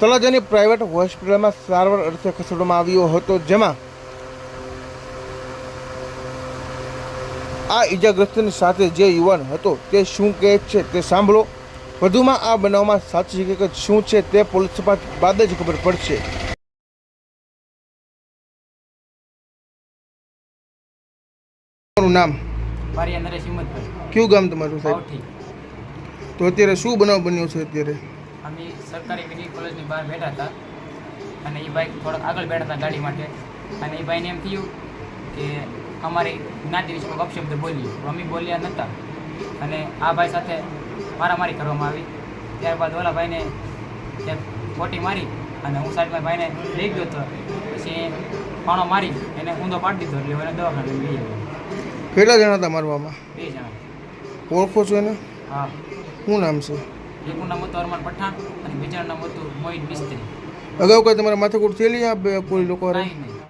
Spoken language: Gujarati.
તળાજાની પ્રાઇવેટ હોસ્પિટલમાં સારવાર અર્થે ખસેડવામાં આવ્યો હતો જેમાં આ ઈજાગ્રસ્તની સાથે જે યુવાન હતો તે શું કહે છે તે સાંભળો. વધુમાં આ બનાવમાં સાચી હકીકત શું છે તે પોલીસ તપાસ બાદ જ ખબર પડશે. નામ? કયું ગામ તમારું સાહેબ? તો અત્યારે શું બનાવ બન્યો છે અત્યારે? અમે સરકારી ડિગ્રી કોલેજની બહાર બેઠા હતા અને એ ભાઈ થોડાક આગળ બેઠા હતા ગાડી માટે. અને એ ભાઈને એમ થયું કે અમારી જ્ઞાતિ વિશે કોઈ અપશબ્દ બોલ્યું અમે બોલ્યા નહોતા. અને આ ભાઈ સાથે મારામારી કરવામાં આવી. ત્યારબાદ ઓલા ભાઈને ત્યાં ખોટી મારી અને હું સાઈડમાં ભાઈને લઈ ગયો હતો. પછી પાણો મારી એને ઊંધો પાડી દીધો એટલે એને દવાખાને લઈ આવ્યો. કેટલા જણા હતા મારવામાં? બે જણા. ઓળખો છો એને? હા. શું નામ છે? એકનું નામ હતું અરમાન પઠાણ અને બીજાનું નામ હતું મોહિત મિસ્ત્રી અગાઉ કઈ તમારા માથાકૂટ થયેલી આ બે કોઈ લોકો? નહીં નહીં